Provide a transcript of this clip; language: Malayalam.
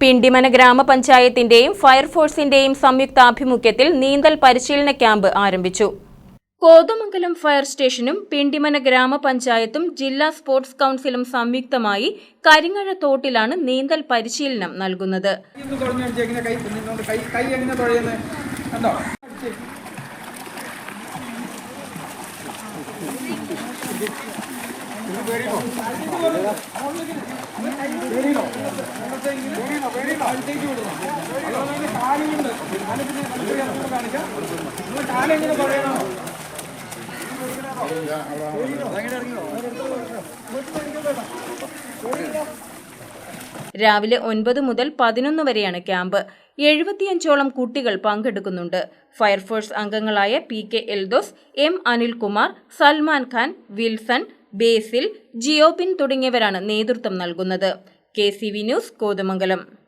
പിണ്ടിമന ഗ്രാമപഞ്ചായത്തിന്റെയും ഫയർഫോഴ്സിന്റെയും സംയുക്താഭിമുഖ്യത്തിൽ നീന്തൽ പരിശീലന ക്യാമ്പ് ആരംഭിച്ചു. കോതമംഗലം ഫയർ സ്റ്റേഷനും പിണ്ടിമന ഗ്രാമപഞ്ചായത്തും ജില്ലാ സ്പോർട്സ് കൌൺസിലും സംയുക്തമായി കരിങ്ങഴ തോട്ടിലാണ് നീന്തൽ പരിശീലനം നൽകുന്നത്. Thank തുഴഞ്ഞു രാവിലെ ഒൻപത് മുതൽ പതിനൊന്ന് വരെയാണ് ക്യാമ്പ്. എഴുപത്തിയഞ്ചോളം കുട്ടികൾ പങ്കെടുക്കുന്നുണ്ട്. ഫയർഫോഴ്സ് അംഗങ്ങളായ P K Eldose M Anilkumar Salman Khan Wilson Basil Jiobin തുടങ്ങിയവരാണ് നേതൃത്വം നൽകുന്നത്. K C V news Kothamangalam.